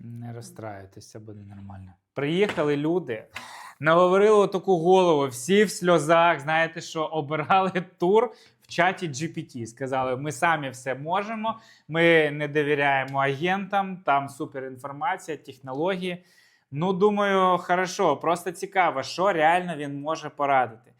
Не розстраюйтеся, буде нормально. Приїхали люди, наговорили таку голову, всі в сльозах. Знаєте, що обирали тур в чаті GPT. Сказали, ми самі все можемо, ми не довіряємо агентам, там суперінформація, технології. Ну, думаю, хорошо, просто цікаво, що реально він може порадити.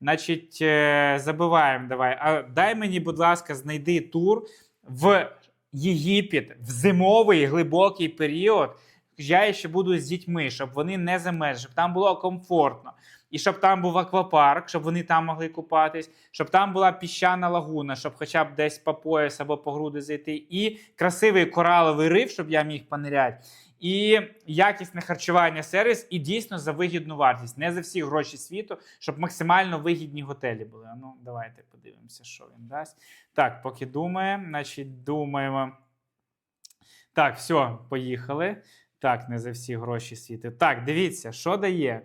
Значить, е, забиваємо давай. А дай мені, будь ласка, знайди тур в Єгипет в зимовий глибокий період. Я ще буду з дітьми, щоб вони не замерзли, щоб там було комфортно. І щоб там був аквапарк, щоб вони там могли купатись, щоб там була піщана лагуна, щоб хоча б десь по пояс або по груди зайти, і красивий кораловий риф, щоб я міг пониряти, і якісне харчування, сервіс, і дійсно за вигідну вартість. Не за всі гроші світу, щоб максимально вигідні готелі були. Ну, давайте подивимося, що він дасть. Так, поки думаємо, значить, думаємо. Так, все, поїхали. Так, не за всі гроші світу. Так, дивіться, що дає.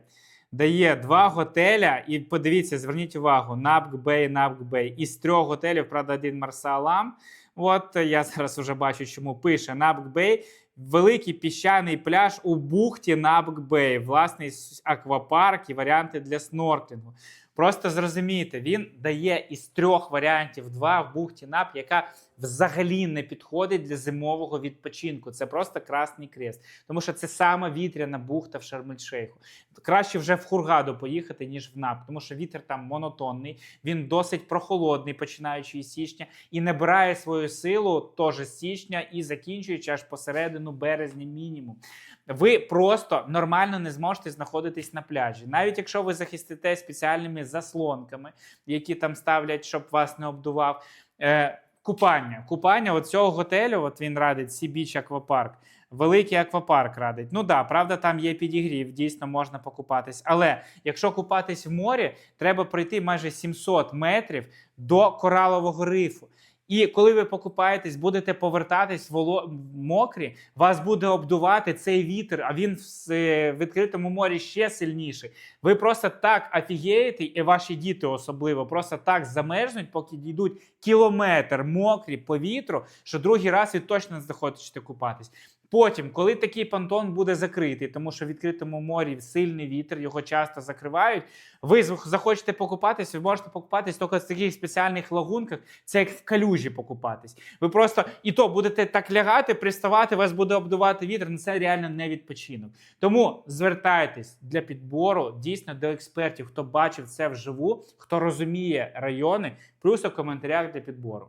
Дає два готеля, і подивіться, зверніть увагу: Напк Бей, Напк Бей. Із трьох готелів, правда, один Марсалам. От я зараз вже бачу, чому пише Набкбей. Великий піщаний пляж у бухті Набкбей, власний аквапарк і варіанти для снорклінгу. Просто зрозумійте, він дає із трьох варіантів два в бухті Нап, яка взагалі не підходить для зимового відпочинку. Це просто красний крест. Тому що це саме вітряна бухта в Шарм-ель-Шейху. Краще вже в Хургаду поїхати, ніж в НАП, тому що вітер там монотонний, він досить прохолодний, починаючи із січня, і набирає свою силу теж з січня і закінчуючи аж посередину березня мінімум. Ви просто нормально не зможете знаходитись на пляжі, навіть якщо ви захистите спеціальними заслонками, які там ставлять, щоб вас не обдував. Е, Купання. Купання цього готелю, от він радить Сібіч Аквапарк. Великий аквапарк радить. Ну да, правда, там є підігрів, дійсно можна покупатись. Але якщо купатись в морі, треба пройти майже 700 метрів до коралового рифу. І коли ви покупаєтесь, будете повертатись воло... мокрі, вас буде обдувати цей вітер, а він в відкритому морі ще сильніший. Ви просто так офігієте, і ваші діти особливо просто так замерзнуть, поки дійдуть кілометр мокрі по вітру, що другий раз ви точно не захочете купатись. Потім, коли такий понтон буде закритий, тому що в відкритому морі сильний вітер, його часто закривають. Ви захочете покупатись, ви можете покупатись тільки в таких спеціальних лагунках, це як в калюжі покупатись. Ви просто і то будете так лягати, приставати, вас буде обдувати вітер. Це реально не відпочинок. Тому звертайтесь для підбору дійсно до експертів, хто бачив це вживу, хто розуміє райони, плюс у коментарях для підбору.